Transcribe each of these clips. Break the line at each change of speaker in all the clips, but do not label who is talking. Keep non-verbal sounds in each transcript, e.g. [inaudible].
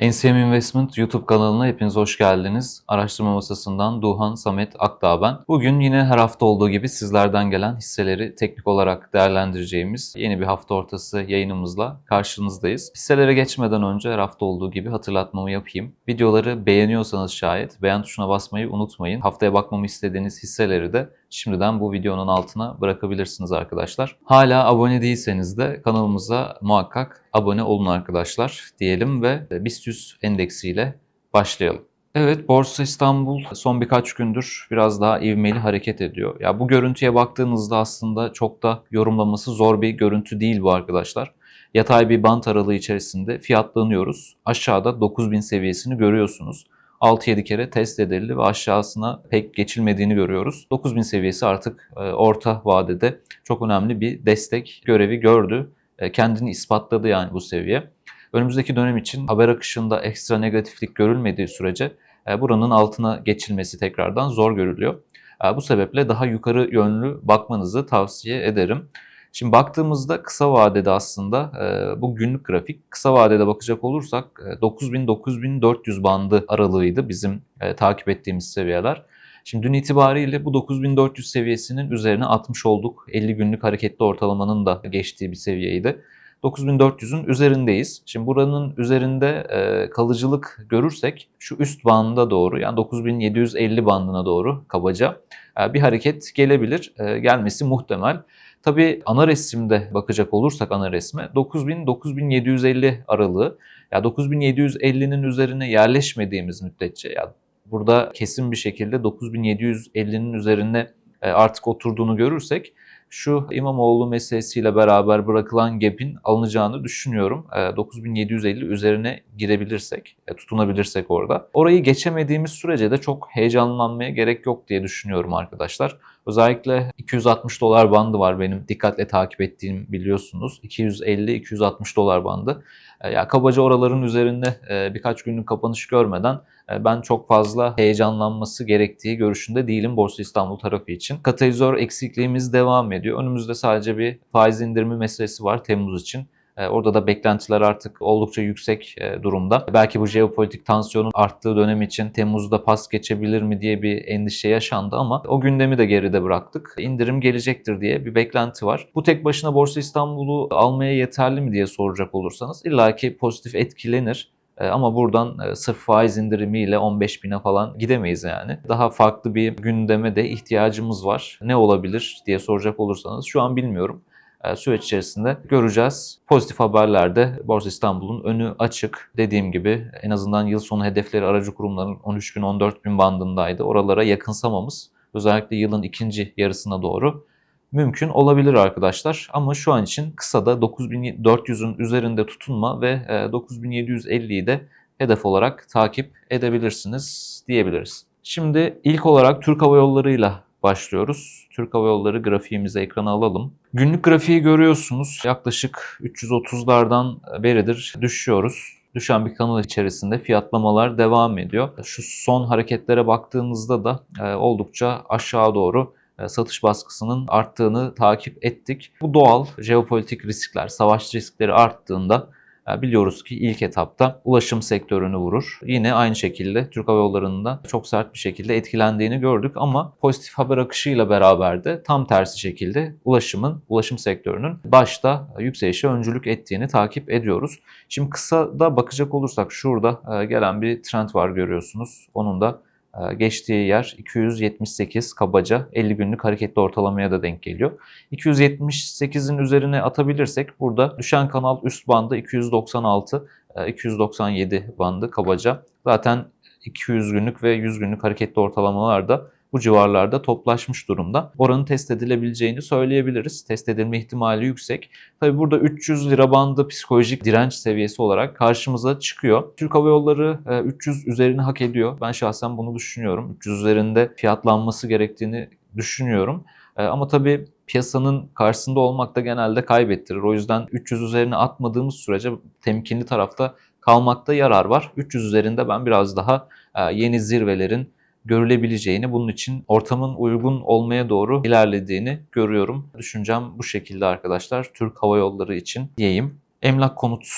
NCM Investment YouTube kanalına hepiniz hoş geldiniz. Araştırma masasından Duhan Samet Akdağ ben. Bugün yine her hafta olduğu gibi sizlerden gelen hisseleri teknik olarak değerlendireceğimiz yeni bir hafta ortası yayınımızla karşınızdayız. Hisselere geçmeden önce her hafta olduğu gibi hatırlatmamı yapayım. Videoları beğeniyorsanız şayet beğen tuşuna basmayı unutmayın. Haftaya bakmamı istediğiniz hisseleri de şimdiden bu videonun altına bırakabilirsiniz arkadaşlar. Hala abone değilseniz de kanalımıza muhakkak abone olun arkadaşlar diyelim ve BIST 100 endeksiyle başlayalım. Evet Borsa İstanbul son birkaç gündür biraz daha ivmeli hareket ediyor. Ya bu görüntüye baktığınızda aslında çok da yorumlaması zor bir görüntü değil bu arkadaşlar. Yatay bir bant aralığı içerisinde fiyatlanıyoruz. Aşağıda 9000 seviyesini görüyorsunuz. 6-7 kere test edildi ve aşağısına pek geçilmediğini görüyoruz. 9000 seviyesi artık e, orta vadede çok önemli bir destek görevi gördü. E, kendini ispatladı yani bu seviye. Önümüzdeki dönem için haber akışında ekstra negatiflik görülmediği sürece e, buranın altına geçilmesi tekrardan zor görülüyor. Bu sebeple daha yukarı yönlü bakmanızı tavsiye ederim. Şimdi baktığımızda kısa vadede aslında e, bu günlük grafik kısa vadede bakacak olursak e, 9000-9400 bandı aralığıydı bizim e, takip ettiğimiz seviyeler. Şimdi dün itibariyle bu 9400 seviyesinin üzerine atmış olduk. 50 günlük hareketli ortalamanın da geçtiği bir seviyeydi. 9400'ün üzerindeyiz. Şimdi buranın üzerinde e, kalıcılık görürsek şu üst bandına doğru yani 9750 bandına doğru kabaca e, bir hareket gelebilir. E, gelmesi muhtemel. Tabi ana resimde bakacak olursak ana resme 9000-9750 aralığı ya 9750'nin üzerine yerleşmediğimiz müddetçe ya burada kesin bir şekilde 9750'nin üzerine e, artık oturduğunu görürsek şu İmamoğlu meselesiyle beraber bırakılan gap'in alınacağını düşünüyorum. 9750 üzerine girebilirsek, e, tutunabilirsek orada. Orayı geçemediğimiz sürece de çok heyecanlanmaya gerek yok diye düşünüyorum arkadaşlar. Özellikle 260 dolar bandı var benim dikkatle takip ettiğim biliyorsunuz. 250-260 dolar bandı. E, ya kabaca oraların üzerinde e, birkaç günlük kapanış görmeden e, ben çok fazla heyecanlanması gerektiği görüşünde değilim Borsa İstanbul tarafı için. Katalizör eksikliğimiz devam ediyor. Önümüzde sadece bir faiz indirimi meselesi var Temmuz için. Orada da beklentiler artık oldukça yüksek durumda. Belki bu jeopolitik tansiyonun arttığı dönem için Temmuz'da pas geçebilir mi diye bir endişe yaşandı ama o gündemi de geride bıraktık. İndirim gelecektir diye bir beklenti var. Bu tek başına Borsa İstanbul'u almaya yeterli mi diye soracak olursanız illaki pozitif etkilenir. Ama buradan sırf faiz indirimiyle 15 bine falan gidemeyiz yani. Daha farklı bir gündeme de ihtiyacımız var. Ne olabilir diye soracak olursanız şu an bilmiyorum. E, süreç içerisinde göreceğiz. Pozitif haberlerde Borsa İstanbul'un önü açık. Dediğim gibi en azından yıl sonu hedefleri aracı kurumların 13 bin 14 bin bandındaydı. Oralara yakınsamamız özellikle yılın ikinci yarısına doğru mümkün olabilir arkadaşlar. Ama şu an için kısada 9400'ün üzerinde tutunma ve 9750'yi e, de hedef olarak takip edebilirsiniz diyebiliriz. Şimdi ilk olarak Türk Hava Yolları'yla başlıyoruz. Türk Hava Yolları grafiğimizi ekrana alalım. Günlük grafiği görüyorsunuz. Yaklaşık 330'lardan beridir düşüyoruz. Düşen bir kanal içerisinde fiyatlamalar devam ediyor. Şu son hareketlere baktığımızda da e, oldukça aşağı doğru e, satış baskısının arttığını takip ettik. Bu doğal jeopolitik riskler, savaş riskleri arttığında biliyoruz ki ilk etapta ulaşım sektörünü vurur. Yine aynı şekilde Türk Hava Yolları'nda çok sert bir şekilde etkilendiğini gördük ama pozitif haber akışıyla beraber de tam tersi şekilde ulaşımın, ulaşım sektörünün başta yükselişe öncülük ettiğini takip ediyoruz. Şimdi kısa da bakacak olursak şurada e, gelen bir trend var görüyorsunuz. Onun da geçtiği yer 278 kabaca 50 günlük hareketli ortalamaya da denk geliyor. 278'in üzerine atabilirsek burada düşen kanal üst bandı 296 297 e, bandı kabaca. Zaten 200 günlük ve 100 günlük hareketli ortalamalar da bu civarlarda toplaşmış durumda. Oranın test edilebileceğini söyleyebiliriz. Test edilme ihtimali yüksek. Tabi burada 300 lira bandı psikolojik direnç seviyesi olarak karşımıza çıkıyor. Türk Hava Yolları 300 e, üzerini hak ediyor. Ben şahsen bunu düşünüyorum. 300 üzerinde fiyatlanması gerektiğini düşünüyorum. E, ama tabii piyasanın karşısında olmak da genelde kaybettirir. O yüzden 300 üzerine atmadığımız sürece temkinli tarafta kalmakta yarar var. 300 üzerinde ben biraz daha e, yeni zirvelerin görülebileceğini, bunun için ortamın uygun olmaya doğru ilerlediğini görüyorum. Düşüncem bu şekilde arkadaşlar. Türk Hava Yolları için diyeyim. Emlak konut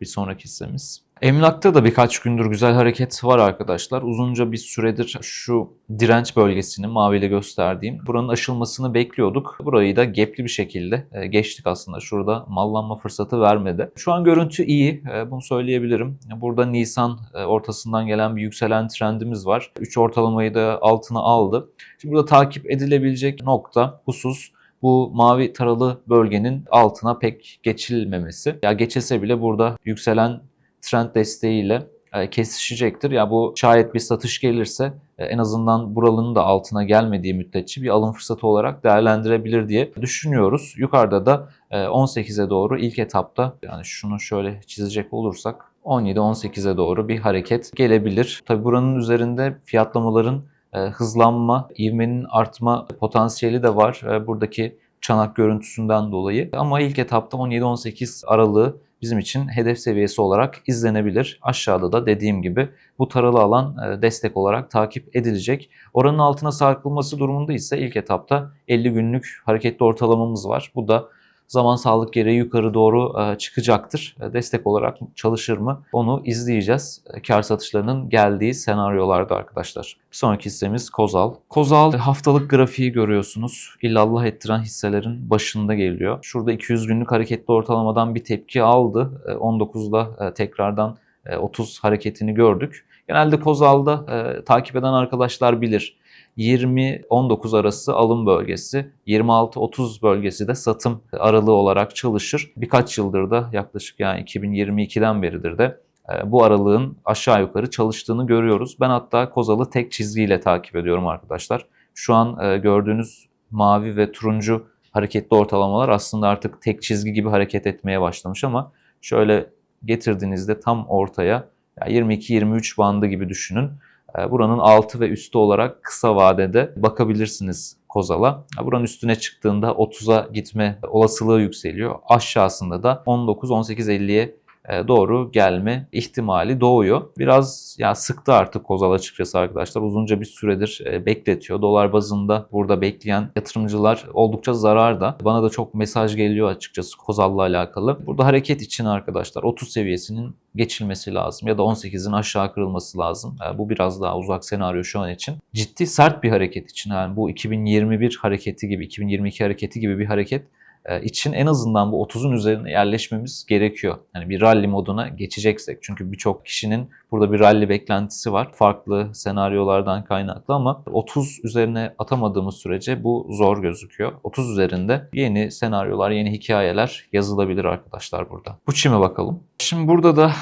bir sonraki hissemiz. Emlakta da birkaç gündür güzel hareket var arkadaşlar. Uzunca bir süredir şu direnç bölgesini maviyle gösterdiğim buranın aşılmasını bekliyorduk. Burayı da gepli bir şekilde e, geçtik aslında. Şurada mallanma fırsatı vermedi. Şu an görüntü iyi. e, Bunu söyleyebilirim. Burada Nisan e, ortasından gelen bir yükselen trendimiz var. 3 ortalamayı da altına aldı. Şimdi burada takip edilebilecek nokta, husus bu mavi taralı bölgenin altına pek geçilmemesi. Ya geçilse bile burada yükselen trend desteğiyle e, kesişecektir. Ya bu şayet bir satış gelirse e, en azından buralının da altına gelmediği müddetçe bir alım fırsatı olarak değerlendirebilir diye düşünüyoruz. Yukarıda da e, 18'e doğru ilk etapta yani şunu şöyle çizecek olursak 17-18'e doğru bir hareket gelebilir. Tabi buranın üzerinde fiyatlamaların e, hızlanma, ivmenin artma potansiyeli de var buradaki çanak görüntüsünden dolayı. Ama ilk etapta 17-18 aralığı bizim için hedef seviyesi olarak izlenebilir. Aşağıda da dediğim gibi bu taralı alan e, destek olarak takip edilecek. Oranın altına sarkılması durumunda ise ilk etapta 50 günlük hareketli ortalamamız var. Bu da zaman sağlık gereği yukarı doğru e, çıkacaktır. E, Destek olarak çalışır mı? Onu izleyeceğiz. E, Kar satışlarının geldiği senaryolarda arkadaşlar. Bir sonraki hissemiz Kozal. Kozal haftalık grafiği görüyorsunuz. İllallah ettiren hisselerin başında geliyor. Şurada 200 günlük hareketli ortalamadan bir tepki aldı. E, 19'da e, tekrardan e, 30 hareketini gördük. Genelde Kozal'da e, takip eden arkadaşlar bilir. 20-19 arası alım bölgesi, 26-30 bölgesi de satım aralığı olarak çalışır. Birkaç yıldır da yaklaşık yani 2022'den beridir de e, bu aralığın aşağı yukarı çalıştığını görüyoruz. Ben hatta Kozal'ı tek çizgiyle takip ediyorum arkadaşlar. Şu an e, gördüğünüz mavi ve turuncu hareketli ortalamalar aslında artık tek çizgi gibi hareket etmeye başlamış ama şöyle getirdiğinizde tam ortaya 22-23 bandı gibi düşünün. E, buranın altı ve üstü olarak kısa vadede bakabilirsiniz Kozal'a. Buranın üstüne çıktığında 30'a gitme olasılığı yükseliyor. Aşağısında da 19-18-50'ye e, doğru gelme ihtimali doğuyor. Biraz ya sıktı artık Kozal açıkçası arkadaşlar. Uzunca bir süredir e, bekletiyor. Dolar bazında burada bekleyen yatırımcılar oldukça zararda. Bana da çok mesaj geliyor açıkçası Kozal'la alakalı. Burada hareket için arkadaşlar 30 seviyesinin geçilmesi lazım ya da 18'in aşağı kırılması lazım. E, bu biraz daha uzak senaryo şu an için. Ciddi sert bir hareket için yani bu 2021 hareketi gibi 2022 hareketi gibi bir hareket e, için en azından bu 30'un üzerine yerleşmemiz gerekiyor. Yani bir rally moduna geçeceksek. Çünkü birçok kişinin burada bir rally beklentisi var. Farklı senaryolardan kaynaklı ama 30 üzerine atamadığımız sürece bu zor gözüküyor. 30 üzerinde yeni senaryolar, yeni hikayeler yazılabilir arkadaşlar burada. Bu çime bakalım. Şimdi burada da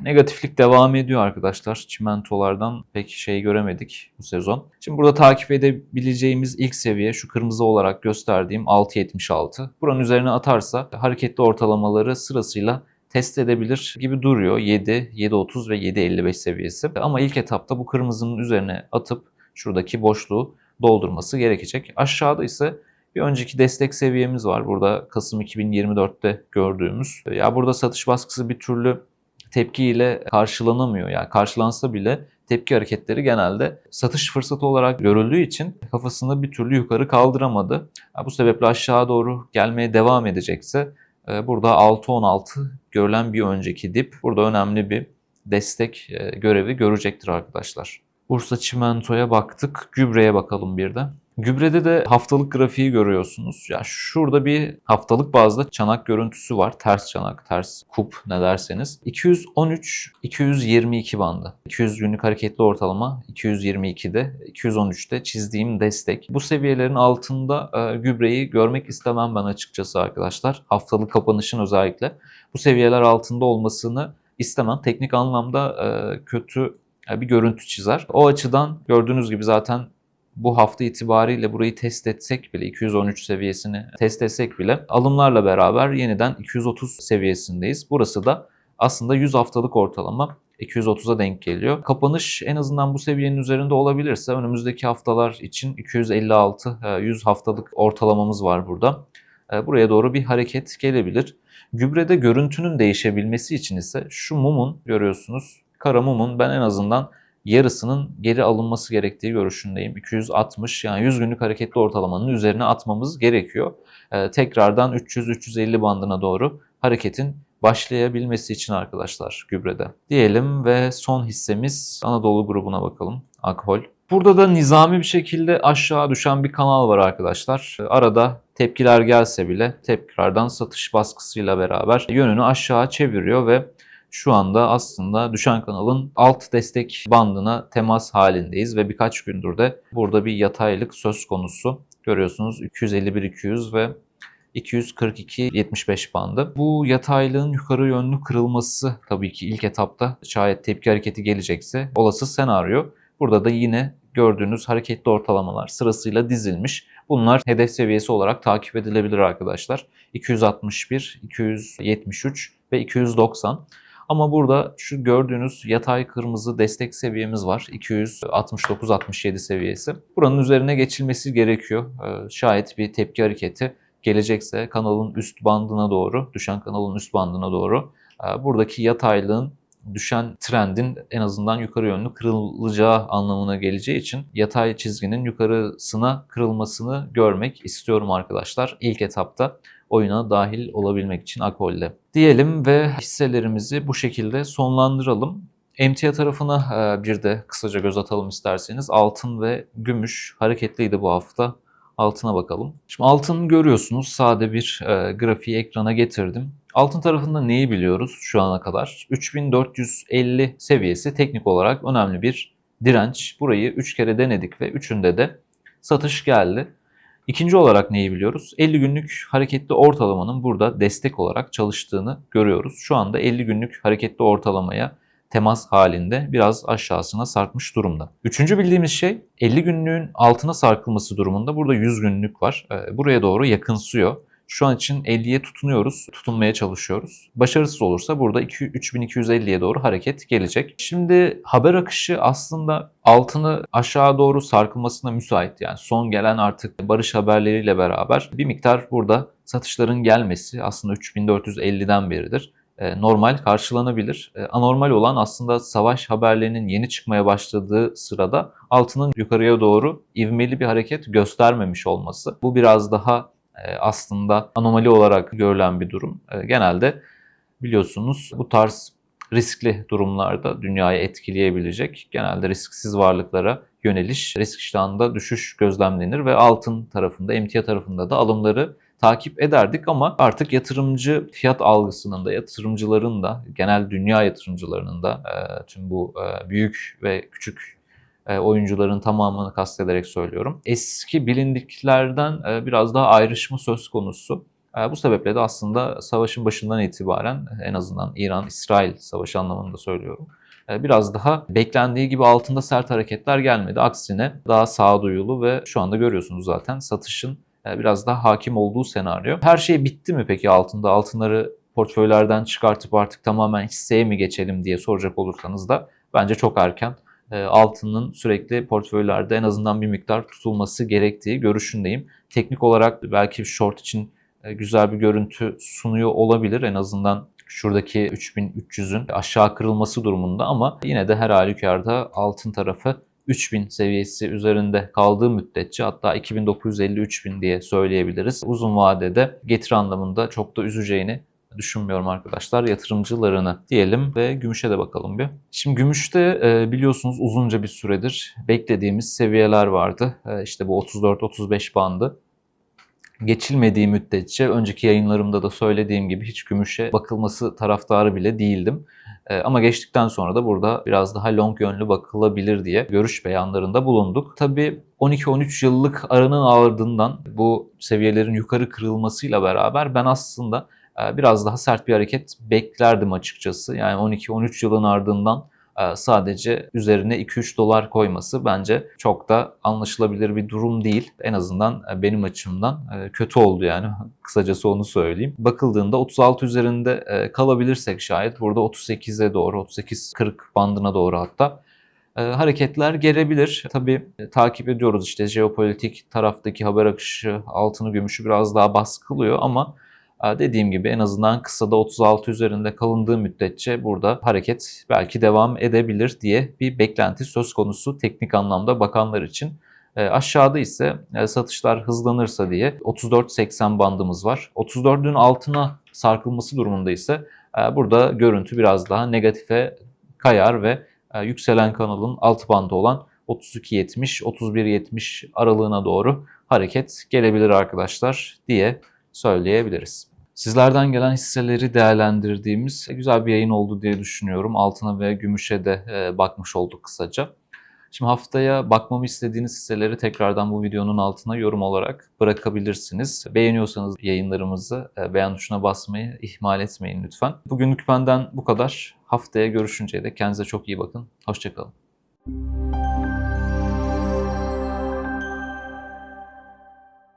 Negatiflik devam ediyor arkadaşlar. Çimentolardan pek şey göremedik bu sezon. Şimdi burada takip edebileceğimiz ilk seviye şu kırmızı olarak gösterdiğim 6.76. Buranın üzerine atarsa hareketli ortalamaları sırasıyla test edebilir gibi duruyor. 7, 7.30 ve 7.55 seviyesi. Ama ilk etapta bu kırmızının üzerine atıp şuradaki boşluğu doldurması gerekecek. Aşağıda ise bir önceki destek seviyemiz var. Burada Kasım 2024'te gördüğümüz. Ya burada satış baskısı bir türlü tepkiyle karşılanamıyor. Yani karşılansa bile tepki hareketleri genelde satış fırsatı olarak görüldüğü için kafasını bir türlü yukarı kaldıramadı. Bu sebeple aşağı doğru gelmeye devam edecekse e, burada 6.16 görülen bir önceki dip. Burada önemli bir destek e, görevi görecektir arkadaşlar. Bursa Çimento'ya baktık. Gübreye bakalım bir de. Gübrede de haftalık grafiği görüyorsunuz. Ya şurada bir haftalık bazda çanak görüntüsü var. Ters çanak, ters kup ne derseniz. 213 222 bandı. 200 günlük hareketli ortalama 222'de, 213'te çizdiğim destek. Bu seviyelerin altında e, gübreyi görmek istemem ben açıkçası arkadaşlar. Haftalık kapanışın özellikle bu seviyeler altında olmasını istemem. Teknik anlamda e, kötü bir görüntü çizer. O açıdan gördüğünüz gibi zaten bu hafta itibariyle burayı test etsek bile 213 seviyesini test etsek bile alımlarla beraber yeniden 230 seviyesindeyiz. Burası da aslında 100 haftalık ortalama 230'a denk geliyor. Kapanış en azından bu seviyenin üzerinde olabilirse önümüzdeki haftalar için 256 100 haftalık ortalamamız var burada. E, buraya doğru bir hareket gelebilir. Gübrede görüntünün değişebilmesi için ise şu mumun görüyorsunuz kara mumun ben en azından yarısının geri alınması gerektiği görüşündeyim. 260 yani 100 günlük hareketli ortalamanın üzerine atmamız gerekiyor. Ee, tekrardan 300-350 bandına doğru hareketin başlayabilmesi için arkadaşlar gübrede. Diyelim ve son hissemiz Anadolu grubuna bakalım. Akhol. Burada da nizami bir şekilde aşağı düşen bir kanal var arkadaşlar. Arada tepkiler gelse bile tekrardan satış baskısıyla beraber yönünü aşağı çeviriyor ve şu anda aslında düşen kanalın alt destek bandına temas halindeyiz ve birkaç gündür de burada bir yataylık söz konusu. Görüyorsunuz 251-200 ve 242-75 bandı. Bu yataylığın yukarı yönlü kırılması tabii ki ilk etapta şayet tepki hareketi gelecekse olası senaryo. Burada da yine gördüğünüz hareketli ortalamalar sırasıyla dizilmiş. Bunlar hedef seviyesi olarak takip edilebilir arkadaşlar. 261, 273 ve 290. Ama burada şu gördüğünüz yatay kırmızı destek seviyemiz var. 269-67 seviyesi. Buranın üzerine geçilmesi gerekiyor. Ee, Şayet bir tepki hareketi gelecekse kanalın üst bandına doğru, düşen kanalın üst bandına doğru e, buradaki yataylığın düşen trendin en azından yukarı yönlü kırılacağı anlamına geleceği için yatay çizginin yukarısına kırılmasını görmek istiyorum arkadaşlar. İlk etapta oyuna dahil olabilmek için Akol'de. Diyelim ve hisselerimizi bu şekilde sonlandıralım. Emtia tarafına e, bir de kısaca göz atalım isterseniz. Altın ve gümüş hareketliydi bu hafta. Altına bakalım. Şimdi altın görüyorsunuz. Sade bir e, grafiği ekrana getirdim. Altın tarafında neyi biliyoruz şu ana kadar? 3450 seviyesi teknik olarak önemli bir direnç. Burayı 3 kere denedik ve 3'ünde de satış geldi. İkinci olarak neyi biliyoruz? 50 günlük hareketli ortalamanın burada destek olarak çalıştığını görüyoruz. Şu anda 50 günlük hareketli ortalamaya temas halinde biraz aşağısına sarkmış durumda. Üçüncü bildiğimiz şey 50 günlüğün altına sarkılması durumunda burada 100 günlük var. Ee, buraya doğru yakınsıyor. Şu an için 50'ye tutunuyoruz, tutunmaya çalışıyoruz. Başarısız olursa burada 3250'ye doğru hareket gelecek. Şimdi haber akışı aslında altını aşağı doğru sarkılmasına müsait. Yani son gelen artık barış haberleriyle beraber bir miktar burada satışların gelmesi aslında 3450'den beridir e, normal karşılanabilir. E, anormal olan aslında savaş haberlerinin yeni çıkmaya başladığı sırada altının yukarıya doğru ivmeli bir hareket göstermemiş olması. Bu biraz daha aslında anomali olarak görülen bir durum. Genelde biliyorsunuz bu tarz riskli durumlarda dünyayı etkileyebilecek genelde risksiz varlıklara yöneliş, risk iştahında düşüş gözlemlenir ve altın tarafında, emtia tarafında da alımları takip ederdik ama artık yatırımcı fiyat algısının da yatırımcıların da genel dünya yatırımcılarının da e, tüm bu e, büyük ve küçük oyuncuların tamamını kastederek söylüyorum. Eski bilindiklerden biraz daha ayrışma söz konusu. Bu sebeple de aslında savaşın başından itibaren en azından İran-İsrail savaşı anlamında söylüyorum biraz daha beklendiği gibi altında sert hareketler gelmedi. Aksine daha sağduyulu ve şu anda görüyorsunuz zaten satışın e, biraz daha hakim olduğu senaryo. Her şey bitti mi peki altında? Altınları portföylerden çıkartıp artık tamamen hisseye mi geçelim diye soracak olursanız da bence çok erken. E, altının sürekli portföylerde en azından bir miktar tutulması gerektiği görüşündeyim. Teknik olarak belki short için e, güzel bir görüntü sunuyor olabilir. En azından şuradaki 3300'ün aşağı kırılması durumunda ama yine de her halükarda altın tarafı 3000 seviyesi üzerinde kaldığı müddetçe hatta 2950-3000 diye söyleyebiliriz. Uzun vadede getiri anlamında çok da üzeceğini düşünmüyorum arkadaşlar yatırımcılarını diyelim ve gümüşe de bakalım bir. Şimdi gümüşte e, biliyorsunuz uzunca bir süredir beklediğimiz seviyeler vardı. E, işte bu 34-35 bandı geçilmediği müddetçe önceki yayınlarımda da söylediğim gibi hiç gümüşe bakılması taraftarı bile değildim. Ee, ama geçtikten sonra da burada biraz daha long yönlü bakılabilir diye görüş beyanlarında bulunduk. Tabii 12-13 yıllık aranın ardından bu seviyelerin yukarı kırılmasıyla beraber ben aslında e, biraz daha sert bir hareket beklerdim açıkçası. Yani 12-13 yılın ardından e, sadece üzerine 2-3 dolar koyması bence çok da anlaşılabilir bir durum değil. En azından e, benim açımdan e, kötü oldu yani. [laughs] Kısacası onu söyleyeyim. Bakıldığında 36 üzerinde kalabilirsek şayet burada 38'e doğru, 38-40 bandına doğru hatta hareketler gelebilir. Tabii takip ediyoruz işte jeopolitik taraftaki haber akışı altını gümüşü biraz daha baskılıyor ama Dediğim gibi en azından kısada 36 üzerinde kalındığı müddetçe burada hareket belki devam edebilir diye bir beklenti söz konusu teknik anlamda bakanlar için. Aşağıda ise satışlar hızlanırsa diye 34.80 bandımız var. 34'ün altına sarkılması durumunda ise e, burada görüntü biraz daha negatife kayar ve e, yükselen kanalın alt bandı olan 32.70-31.70 aralığına doğru hareket gelebilir arkadaşlar diye söyleyebiliriz. Sizlerden gelen hisseleri değerlendirdiğimiz güzel bir yayın oldu diye düşünüyorum. Altına ve gümüşe de e, bakmış olduk kısaca. Şimdi haftaya bakmamı istediğiniz hisseleri tekrardan bu videonun altına yorum olarak bırakabilirsiniz. Beğeniyorsanız yayınlarımızı e, beğen tuşuna basmayı ihmal etmeyin lütfen. Bugünlük benden bu kadar. Haftaya görüşünceye dek kendinize çok iyi bakın. Hoşçakalın.